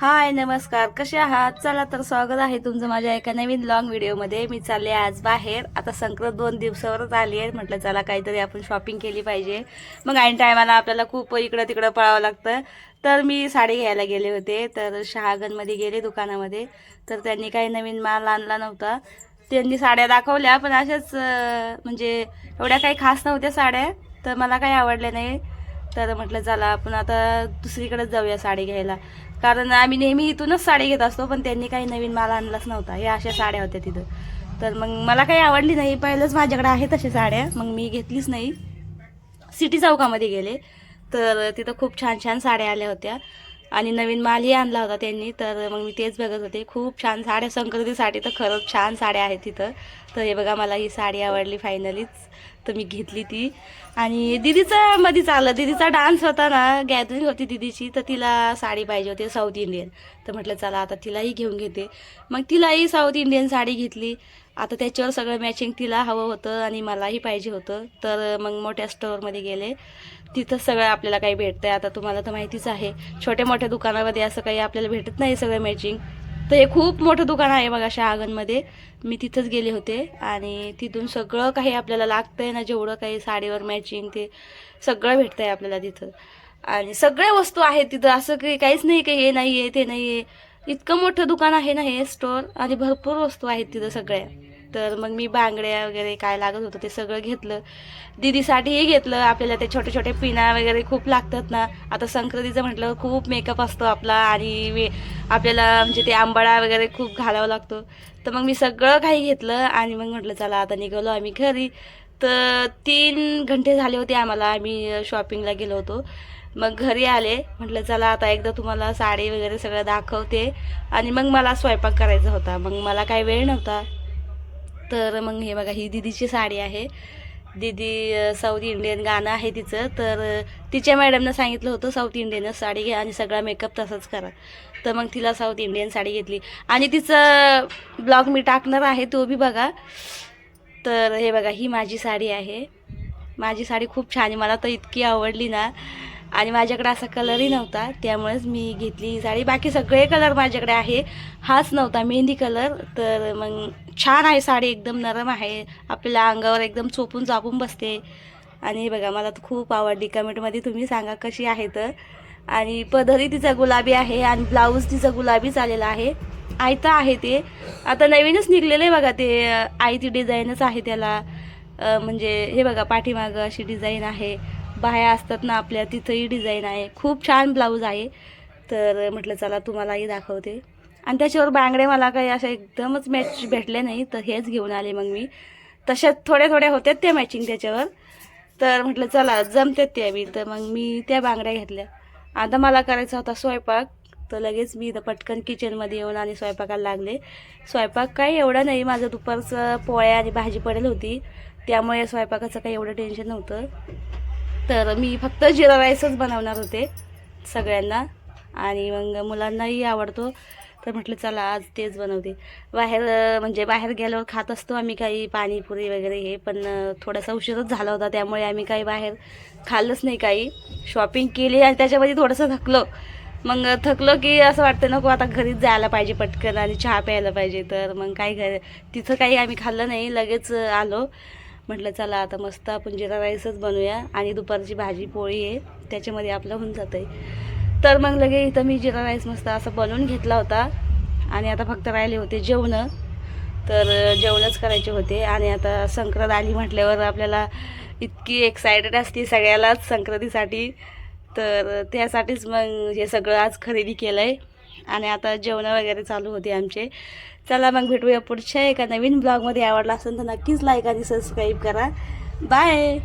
हाय नमस्कार. कसे आहात? चला तर स्वागत आहे तुमचं माझ्या एका नवीन लॉंग व्हिडिओमध्ये मी चालले आज बाहेर. आता संक्रांत दोन दिवसावरच आली आहे. म्हटलं चला काहीतरी आपण शॉपिंग केली पाहिजे. मग ऐन टायमाला आपल्याला खूप इकडं तिकडं पळावं लागतं. तर मी साडी घ्यायला गेले होते. तर शहागनमध्ये गेले दुकानामध्ये. तर त्यांनी काही नवीन माल आणला नव्हता. त्यांनी साड्या दाखवल्या पण अशाच म्हणजे एवढ्या काही खास नव्हत्या साड्या. तर मला काही आवडल्या नाही. तर म्हटलं चला आपण आता दुसरीकडेच जाऊया साडी घ्यायला. कारण आम्ही नेहमी इथूनच साडी घेत असतो पण त्यांनी काही नवीन माल आणलाच नव्हता. या अशा साड्या होत्या तिथं. तर मग मला काही आवडली नाही. पहिलंच माझ्याकडे आहेत तशा साड्या. मग मी घेतलीच नाही. सिटी चौकामध्ये गेले. तर तिथं खूप छान छान साड्या आल्या होत्या. आणि नवीन मालही आणला होता त्यांनी. तर मग मी तेच बघत होते. खूप छान साड्या संक्रांतीसाठी तर खरंच छान साड्या आहेत तिथं. तर हे बघा मला ही साडी आवडली फायनलीच तर मी घेतली ती. आणि दिदीचा मध्ये चाललं. दिदीचा डान्स होता ना गॅदरिंग होती दिदीची तर तिला साडी पाहिजे होती साऊथ इंडियन तर म्हटलं चला आता तिलाही घेऊन घेते. मग तिलाही साऊथ इंडियन साडी घेतली. आता त्याच्यावर सगळं मॅचिंग तिला हवं होतं आणि मलाही पाहिजे होतं. तर मग मोठ्या स्टोअरमध्ये गेले. तिथं सगळं आपल्याला काही भेटतं आहे आता तुम्हाला तर माहितीच आहे. छोट्या मोठ्या दुकानामध्ये असं काही आपल्याला भेटत नाही सगळं मॅचिंग तर हे खूप मोठं दुकान आहे बघा शहागनमध्ये मी तिथंच गेले होते आणि तिथून सगळं काही आपल्याला लागतं आहे ना जेवढं काही साडीवर मॅचिंग ते सगळं भेटतं आहे आपल्याला तिथं. आणि सगळ्या वस्तू आहेत तिथं. असं काही काहीच नाही की हे नाही आहे ते नाही आहे इतकं मोठं दुकान आहे ना हे स्टोअर आणि भरपूर वस्तू आहेत तिथं सगळ्या. तर मग मी बांगड्या वगैरे काय लागत होतं ते सगळं घेतलं. दीदीसाठीही घेतलं आपल्याला ते छोटे छोटे पिना वगैरे खूप लागतात ना. आता संक्रांतीचं म्हटलं खूप मेकअप असतो आपला आणि वे आपल्याला म्हणजे ते आंबाडा वगैरे खूप घालावा लागतो. तर मग मी सगळं काही घेतलं आणि मग म्हटलं चला आता निघालो आम्ही घरी. तर तीन घंटे झाले होते आम्हाला आम्ही शॉपिंगला गेलो होतो. मग घरी आले म्हटलं चला आता एकदा तुम्हाला साडी वगैरे सगळं दाखवते. आणि मग मला स्वयंपाक करायचा होता. मग मला काही वेळ नव्हता. तर मग हे बघा ही दिदीची साडी आहे. दीदी साऊथ इंडियन गाणं आहे तिचं. तर तिच्या मॅडमनं सांगितलं होतं साऊथ इंडियनच साडी घ्या आणि सगळा मेकअप तसाच करा. तर मग तिला साऊथ इंडियन साडी घेतली. आणि तिचं ब्लॉग मी टाकणार आहे तो बी बघा. तर हे बघा ही माझी साडी आहे. माझी साडी खूप छान मला तर इतकी आवडली ना. आणि माझ्याकडे असा कलरही नव्हता. त्यामुळेच मी घेतली ही साडी. बाकी सगळे कलर माझ्याकडे आहे. हाच नव्हता मेहंदी कलर तर मग छान आहे साडी. एकदम नरम आहे. आपल्याला अंगावर एकदम चोपून चापून बसते. आणि हे बघा मला तर खूप आवडली. कमेंटमध्ये तुम्ही सांगा कशी आहे तर. आणि पदरी तिचा गुलाबी आहे आणि ब्लाऊज तिचा गुलाबीच आलेला आहे. आयता आहे ते. आता नवीनच निघलेलं आहे बघा ते अं, आयती डिझाईनच आहे त्याला. म्हणजे हे बघा पाठीमागं अशी डिझाईन आहे. बाह्या असतात ना आपल्या तिथंही डिझाईन आहे. खूप छान ब्लाऊज आहे. तर म्हटलं चला तुम्हालाही दाखवते. आणि त्याच्यावर बांगडे मला काही अशा एकदमच मॅच भेटले नाही तर हेच घेऊन आले मग मी. तशाच थोड्या थोड्या होतात त्या मॅचिंग त्याच्यावर. तर म्हटलं चला जमतात त्या बी. तर मग मी त्या बांगड्या घेतल्या. आता मला करायचा होता स्वयंपाक तर लगेच मी इथं पटकन किचनमध्ये येऊन आणि स्वयंपाकाला लागले. स्वयंपाक काही एवढा नाही माझं दुपारचं पोळ्या आणि भाजी पडेल होती. त्यामुळे स्वयंपाकाचं काही एवढं टेन्शन नव्हतं. तर मी फक्त जिरा राईसच बनवणार होते सगळ्यांना. आणि मग मुलांनाही आवडतो. तर म्हटलं चला आज तेच बनवते. बाहेर म्हणजे बाहेर गेल्यावर खात असतो आम्ही काही पाणीपुरी वगैरे हे पण थोडासा उशीरच झाला होता त्यामुळे आम्ही काही बाहेर खाल्लंच नाही काही. शॉपिंग केली आणि त्याच्यामध्ये थोडंसं थकलो. मग थकलो की असं वाटतं नको आता घरीच जायला पाहिजे पटकन आणि चहा प्यायला पाहिजे. तर मग काही घर तिथं काही आम्ही खाल्लं नाही लगेच आलो. म्हटलं चला आता मस्त आपण जिरा राईसच बनवूया आणि दुपारची भाजी पोळी आहे त्याच्यामध्ये आपलं होऊन जातं आहे तर मग लगे इथं मी जिरा राईस मस्त असं बनवून घेतला होता आणि आता फक्त राहिले होते जेवणं. तर जेवणच करायचे होते आणि आता संक्रांत आली म्हटल्यावर आपल्याला इतकी एक्सायटेड असते सगळ्यालाच संक्रांतीसाठी. तर त्यासाठीच मग हे सगळं आज खरेदी केलं आहे आणि आता जेवणं वगैरे चालू होते आमचे. चला मग भेटूया पुढच्या एका नवीन ब्लॉगमध्ये आवडला असेल तर नक्कीच लाईक आणि सबस्क्राईब करा. बाय